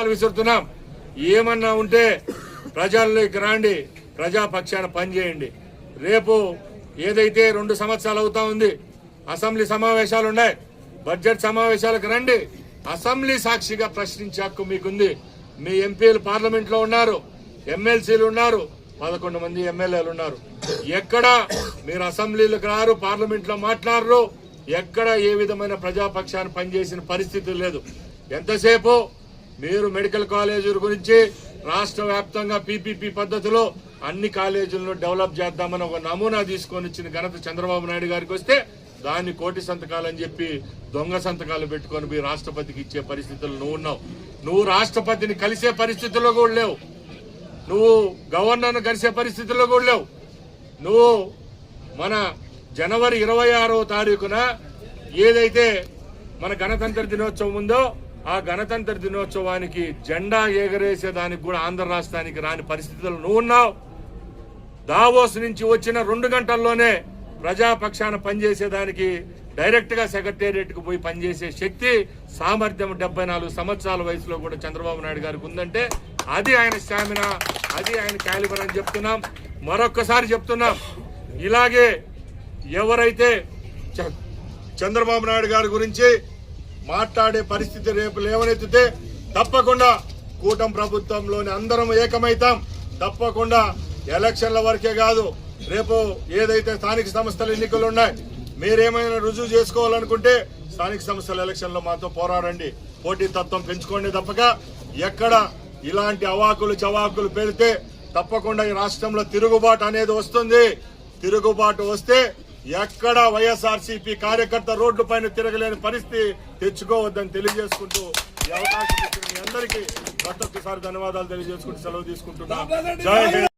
సవాల్ విసురుతున్నాం. ఏమన్నా ఉంటే ప్రజల్లోకి రాండి ప్రజాపక్షాన పనిచేయండి. రేపు ఏదైతే రెండు సంవత్సరాలు అవుతా ఉంది అసెంబ్లీ సమావేశాలు ఉన్నాయి బడ్జెట్ సమావేశాలకు రండి. అసెంబ్లీ సాక్షిగా ప్రశ్నించే హక్కు మీకుంది. మీ ఎంపీలు పార్లమెంట్లో ఉన్నారు ఎమ్మెల్సీలు ఉన్నారు పదకొండు మంది ఎమ్మెల్యేలు ఉన్నారు. ఎక్కడ మీరు అసెంబ్లీలకు రారు పార్లమెంట్లో మాట్లాడరు ఎక్కడ ఏ విధమైన ప్రజాపక్షాన్ని పనిచేసిన పరిస్థితి లేదు. ఎంతసేపు మీరు మెడికల్ కాలేజీల గురించి రాష్ట్ర వ్యాప్తంగా పీపీపీ పద్ధతిలో అన్ని కాలేజీలను డెవలప్ చేద్దామని ఒక నమూనా తీసుకొని వచ్చిన ఘనత చంద్రబాబు నాయుడు గారికి వస్తే దాన్ని కోటి సంతకాలని చెప్పి దొంగ సంతకాలు పెట్టుకొని మీ రాష్ట్రపతికి ఇచ్చే పరిస్థితులు నువ్వు ఉన్నావు. నువ్వు రాష్ట్రపతిని కలిసే పరిస్థితుల్లో కూడా లేవు. నువ్వు గవర్నర్ను కలిసే పరిస్థితుల్లో కూడా లేవు. నువ్వు మన జనవరి ఇరవై ఆరో తారీఖున ఏదైతే మన గణతంత్ర దినోత్సవం ఉందో ఆ గణతంత్ర దినోత్సవానికి జెండా ఎగరేసే దానికి కూడా ఆంధ్ర రాష్ట్రానికి రాని పరిస్థితులు నువ్వు ఉన్నావు. దావోస్ నుంచి వచ్చిన రెండు గంటల్లోనే ప్రజాపక్షాన పనిచేసేదానికి డైరెక్ట్గా సెక్రటేరియట్కు పోయి పనిచేసే శక్తి సామర్థ్యం డెబ్బై నాలుగు సంవత్సరాల వయసులో కూడా చంద్రబాబు నాయుడు గారికి ఉందంటే అది ఆయన స్టామినా అది ఆయన క్యాలిబర్ అని చెప్తున్నాం. మరొక్కసారి చెప్తున్నాం. ఇలాగే ఎవరైతే చ- చంద్రబాబు నాయుడు గారి గురించి మాట్లాడే పరిస్థితి రేపు లేవనెత్తితే తప్పకుండా కూటమి ప్రభుత్వంలోని అందరం ఏకమైతాం. తప్పకుండా ఎలక్షన్ల వరకే కాదు రేపు ఏదైతే స్థానిక సంస్థల ఎన్నికలు ఉన్నాయి మీరేమైనా రుజువు చేసుకోవాలనుకుంటే స్థానిక సంస్థల ఎలక్షన్లో మాతో పోరాడండి. పోటీ తత్వం పెంచుకోండి తప్పక. ఎక్కడ ఇలాంటి అవాకులు చవాకులు పెడితే తప్పకుండా ఈ రాష్ట్రంలో తిరుగుబాటు అనేది వస్తుంది. తిరుగుబాటు వస్తే ఎక్కడ వైఎస్ఆర్సీపీ కార్యకర్త రోడ్డు పైన తిరగలేని పరిస్థితి తెచ్చుకోవద్దని తెలియజేసుకుంటూ ఈ అవకాశం ఇచ్చిన మీ అందరికీ మరొకసారి ధన్యవాదాలు తెలియజేసుకుంటూ సెలవు తీసుకుంటున్నా. జై హింద్.